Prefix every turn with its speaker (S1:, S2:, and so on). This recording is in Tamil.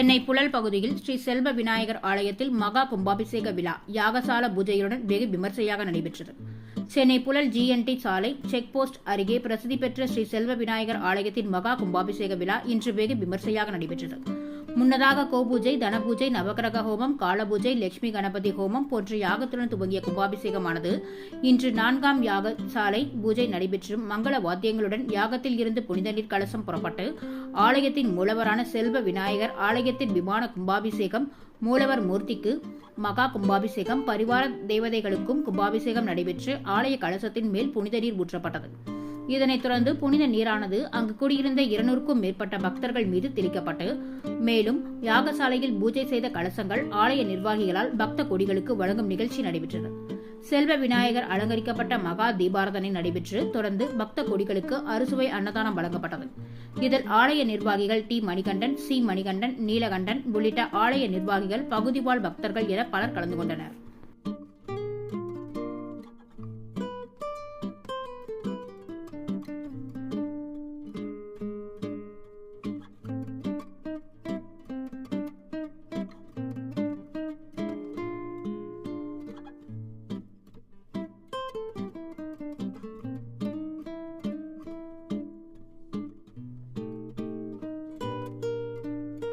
S1: சென்னை புழல் பகுதியில் ஸ்ரீ செல்வ விநாயகர் ஆலயத்தில் மகா கும்பாபிஷேக விழா யாகசால பூஜையுடன் வெகு விமர்சையாக நடைபெற்றது. சென்னை புழல் ஜிஎன்டி சாலை செக் போஸ்ட் அருகே பிரசித்தி பெற்ற ஸ்ரீ செல்வ விநாயகர் ஆலயத்தின் மகா கும்பாபிஷேக விழா இன்று வெகு விமர்சையாக நடைபெற்றது. முன்னதாக கோபூஜை தனபூஜை நவகிரக ஹோமம் காலபூஜை லட்சுமி கணபதி ஹோமம் போன்ற யாகத்துடன் துவங்கிய கும்பாபிஷேகமானது இன்று நான்காம் யாக சாலை பூஜை நடைபெற்றும் மங்கள வாத்தியங்களுடன் யாகத்தில் இருந்து புனித நீர் கலசம் புறப்பட்டு ஆலயத்தின் மூலவரான செல்வ விநாயகர் ஆலயத்தின் விமான கும்பாபிஷேகம் மூலவர் மூர்த்திக்கு மகா கும்பாபிஷேகம் பரிவார தேவதைகளுக்கும் கும்பாபிஷேகம் நடைபெற்று ஆலய கலசத்தின் மேல் புனித நீர் ஊற்றப்பட்டது. இதனைத் தொடர்ந்து புனித நீரானது அங்கு குடியிருந்த இருநூறுக்கும் மேற்பட்ட பக்தர்கள் மீது தெளிக்கப்பட்டு மேலும் யாகசாலையில் பூஜை செய்த கலசங்கள் ஆலய நிர்வாகிகளால் பக்த கொடிகளுக்கு வழங்கும் நிகழ்ச்சி நடைபெற்றது. செல்வ விநாயகர் அலங்கரிக்கப்பட்ட மகா தீபாரதனை நடைபெற்று தொடர்ந்து பக்த கொடிகளுக்கு அறுசுவை அன்னதானம் வழங்கப்பட்டது. இதில் ஆலய நிர்வாகிகள் டி. மணிகண்டன் சி. மணிகண்டன் நீலகண்டன் உள்ளிட்ட ஆலய நிர்வாகிகள் பகுதிவாழ் பக்தர்கள் என பலர் கலந்து கொண்டனர்.